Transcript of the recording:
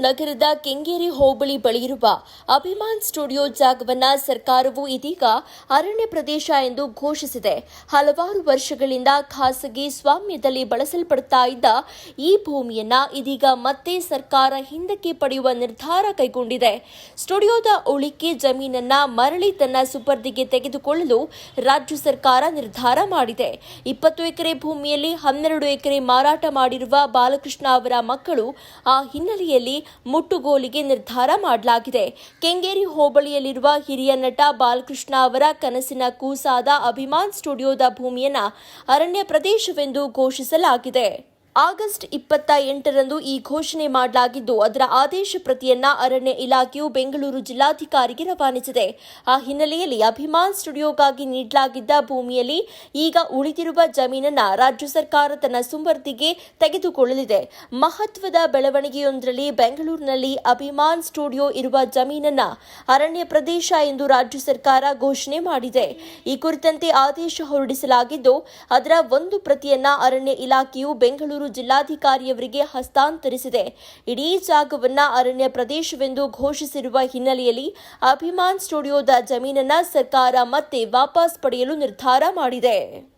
ನಗರದ ಕೆಂಗೇರಿ ಹೋಬಳಿ ಬಳಿಯಿರುವ ಅಭಿಮಾನ್ ಸ್ಟುಡಿಯೋ ಜಾಗವನ್ನ ಸರ್ಕಾರವು ಇದೀಗ ಅರಣ್ಯ ಪ್ರದೇಶ ಎಂದು ಘೋಷಿಸಿದೆ. ಹಲವಾರು ವರ್ಷಗಳಿಂದ ಖಾಸಗಿ ಸ್ವಾಮ್ಯದಲ್ಲಿ ಬಳಸಲ್ಪಡುತ್ತಾ ಇದ್ದ ಈ ಭೂಮಿಯನ್ನ ಇದೀಗ ಮತ್ತೆ ಸರ್ಕಾರ ಹಿಂದಕ್ಕೆ ಪಡೆಯುವ ನಿರ್ಧಾರ ಕೈಗೊಂಡಿದೆ. ಸ್ಟುಡಿಯೋದ ಉಳಿಕೆ ಜಮೀನನ್ನ ಮರಳಿ ತನ್ನ ಸುಪರ್ದಿಗೆ ತೆಗೆದುಕೊಳ್ಳಲು ರಾಜ್ಯ ಸರ್ಕಾರ ನಿರ್ಧಾರ ಮಾಡಿದೆ. ಇಪ್ಪತ್ತು ಎಕರೆ ಭೂಮಿಯಲ್ಲಿ ಹನ್ನೆರಡು ಎಕರೆ ಮಾರಾಟ ಮಾಡಿರುವ ಬಾಲಕೃಷ್ಣ ಅವರ ಮಕ್ಕಳು ಆ ಹಿನ್ನೆಲೆಯಲ್ಲಿ ಮುಟ್ಟುಗೋಲಿಗೆ ನಿರ್ಧಾರ ಮಾಡಲಾಗಿದೆ. ಕೆಂಗೇರಿ ಹೋಬಳಿಯಲ್ಲಿರುವ ಹಿರಿಯ ನಟ ಬಾಲಕೃಷ್ಣ ಅವರ ಕನಸಿನ ಕೂಸಾದ ಅಭಿಮಾನ್ ಸ್ಟುಡಿಯೋದ ಭೂಮಿಯನ್ನು ಅರಣ್ಯ ಪ್ರದೇಶವೆಂದು ಘೋಷಿಸಲಾಗಿದೆ. ಆಗಸ್ಟ್ ಇಪ್ಪತ್ತ ಎಂಟರಂದು ಈ ಘೋಷಣೆ ಮಾಡಲಾಗಿದ್ದು, ಅದರ ಆದೇಶ ಪ್ರತಿಯನ್ನ ಅರಣ್ಯ ಇಲಾಖೆಯು ಬೆಂಗಳೂರು ಜಿಲ್ಲಾಧಿಕಾರಿಗೆ ರವಾನಿಸಿದೆ. ಆ ಹಿನ್ನೆಲೆಯಲ್ಲಿ ಅಭಿಮಾನ್ ಸ್ಟುಡಿಯೋಗಾಗಿ ನೀಡಲಾಗಿದ್ದ ಭೂಮಿಯಲ್ಲಿ ಈಗ ಉಳಿದಿರುವ ಜಮೀನನ್ನ ರಾಜ್ಯ ಸರ್ಕಾರ ತನ್ನ ಸುಂವರ್ದಿಗೆ ತೆಗೆದುಕೊಳ್ಳಲಿದೆ. ಮಹತ್ವದ ಬೆಳವಣಿಗೆಯೊಂದರಲ್ಲಿ ಬೆಂಗಳೂರಿನಲ್ಲಿ ಅಭಿಮಾನ್ ಸ್ಟುಡಿಯೋ ಇರುವ ಜಮೀನನ್ನ ಅರಣ್ಯ ಪ್ರದೇಶ ಎಂದು ರಾಜ್ಯ ಸರ್ಕಾರ ಘೋಷಣೆ ಮಾಡಿದೆ. ಈ ಕುರಿತಂತೆ ಆದೇಶ ಹೊರಡಿಸಲಾಗಿದ್ದು, ಅದರ ಒಂದು ಪ್ರತಿಯನ್ನ ಅರಣ್ಯ ಇಲಾಖೆಯು ಬೆಂಗಳೂರು ಜಿಲ್ಲಾಧಿಕಾರಿಯವರಿಗೆ ಹಸ್ತಾಂತರಿಸಿದೆ. ಇಡೀ ಜಾಗವನ್ನ ಅರಣ್ಯ ಪ್ರದೇಶವೆಂದು ಘೋಷಿಸಿರುವ ಹಿನ್ನೆಲೆಯಲ್ಲಿ ಅಭಿಮಾನ್ ಸ್ಟುಡಿಯೋದ ಜಮೀನನ್ನ ಸರ್ಕಾರ ಮತ್ತೆ ವಾಪಸ್ ಪಡೆಯಲು ನಿರ್ಧಾರ ಮಾಡಿದೆ.